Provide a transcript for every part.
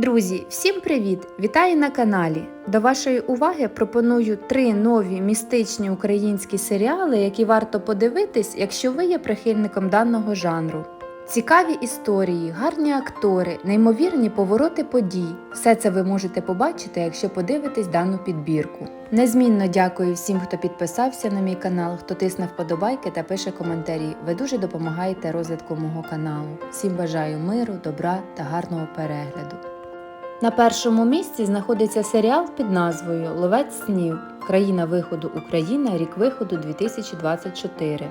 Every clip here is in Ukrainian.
Друзі, всім привіт! Вітаю на каналі! До вашої уваги пропоную три нові містичні українські серіали, які варто подивитись, якщо ви є прихильником даного жанру. Цікаві історії, гарні актори, неймовірні повороти подій. Все це ви можете побачити, якщо подивитесь дану підбірку. Незмінно дякую всім, хто підписався на мій канал, хто тисне вподобайки та пише коментарі. Ви дуже допомагаєте розвитку мого каналу. Всім бажаю миру, добра та гарного перегляду. На першому місці знаходиться серіал під назвою Ловець снів. Країна виходу Україна, рік виходу 2024.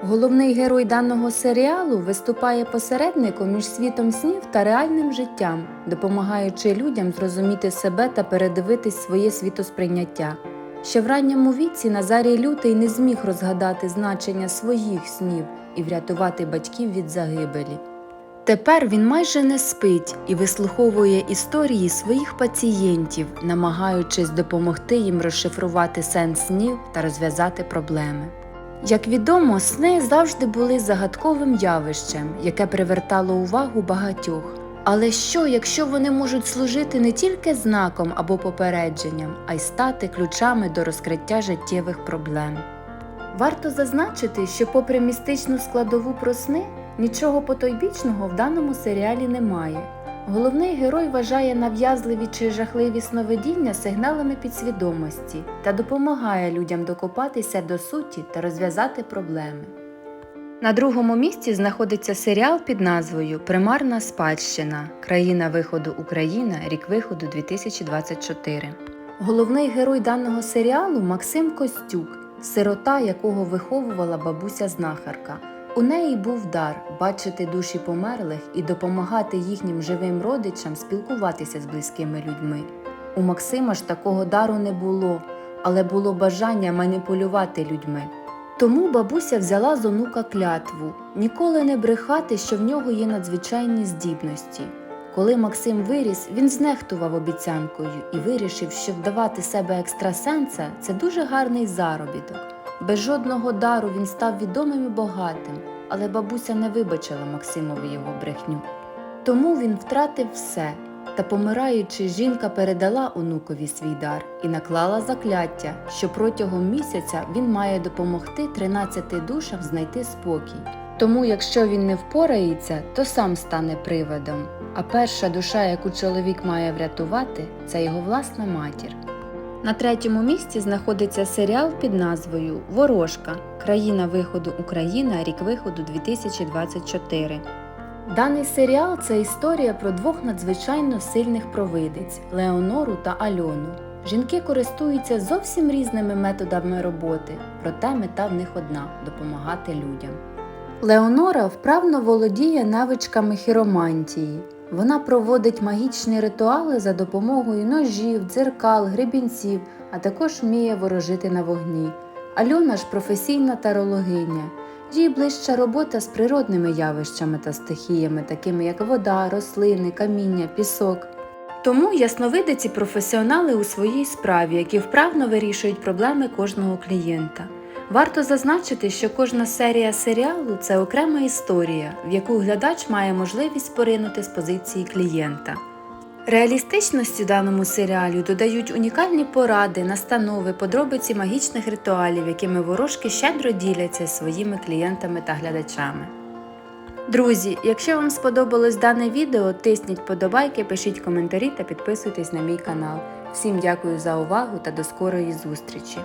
Головний герой даного серіалу виступає посередником між світом снів та реальним життям, допомагаючи людям зрозуміти себе та передивитись своє світосприйняття. Ще в ранньому віці Назарій Лютий не зміг розгадати значення своїх снів і врятувати батьків від загибелі. Тепер він майже не спить і вислуховує історії своїх пацієнтів, намагаючись допомогти їм розшифрувати сенс снів та розв'язати проблеми. Як відомо, сни завжди були загадковим явищем, яке привертало увагу багатьох. Але що, якщо вони можуть служити не тільки знаком або попередженням, а й стати ключами до розкриття життєвих проблем? Варто зазначити, що, попри містичну складову про сни, нічого потойбічного в даному серіалі немає. Головний герой вважає нав'язливі чи жахливі сновидіння сигналами підсвідомості та допомагає людям докопатися до суті та розв'язати проблеми. На другому місці знаходиться серіал під назвою Примарна спадщина. Країна виходу Україна, рік виходу 2024. Головний герой даного серіалу Максим Костюк, сирота, якого виховувала бабуся знахарка. У неї був дар бачити душі померлих і допомагати їхнім живим родичам спілкуватися з близькими людьми. У Максима ж такого дару не було, але було бажання маніпулювати людьми. Тому бабуся взяла з онука клятву ніколи не брехати, що в нього є надзвичайні здібності. Коли Максим виріс, він знехтував обіцянкою і вирішив, що вдавати себе екстрасенса це дуже гарний заробіток. Без жодного дару він став відомим і багатим, але бабуся не вибачила Максимові його брехню. Тому він втратив все. Та, помираючи, жінка передала онукові свій дар і наклала закляття, що протягом місяця він має допомогти 13 душам знайти спокій. Тому, якщо він не впорається, то сам стане приводом. А перша душа, яку чоловік має врятувати, це його власна матір. На третьому місці знаходиться серіал під назвою Ворожка. Країна виходу Україна, рік виходу 2024. Даний серіал це історія про двох надзвичайно сильних провидиць Леонору та Альону. Жінки користуються зовсім різними методами роботи, проте мета в них одна допомагати людям. Леонора вправно володіє навичками хіромантії. Вона проводить магічні ритуали за допомогою ножів, дзеркал, гребінців, а також вміє ворожити на вогні. Альона ж професійна тарологиня. Їй ближча робота з природними явищами та стихіями, такими як вода, рослини, каміння, пісок. Тому ясновидиці професіонали у своїй справі, які вправно вирішують проблеми кожного клієнта. Варто зазначити, що кожна серія серіалу це окрема історія, в яку глядач має можливість поринути з позиції клієнта. Реалістичності даному серіалі додають унікальні поради, настанови, подробиці магічних ритуалів, якими ворожки щедро діляться зі своїми клієнтами та глядачами. Друзі, якщо вам сподобалось дане відео, тисніть подобайки, пишіть коментарі та підписуйтесь на мій канал. Всім дякую за увагу та до скорої зустрічі!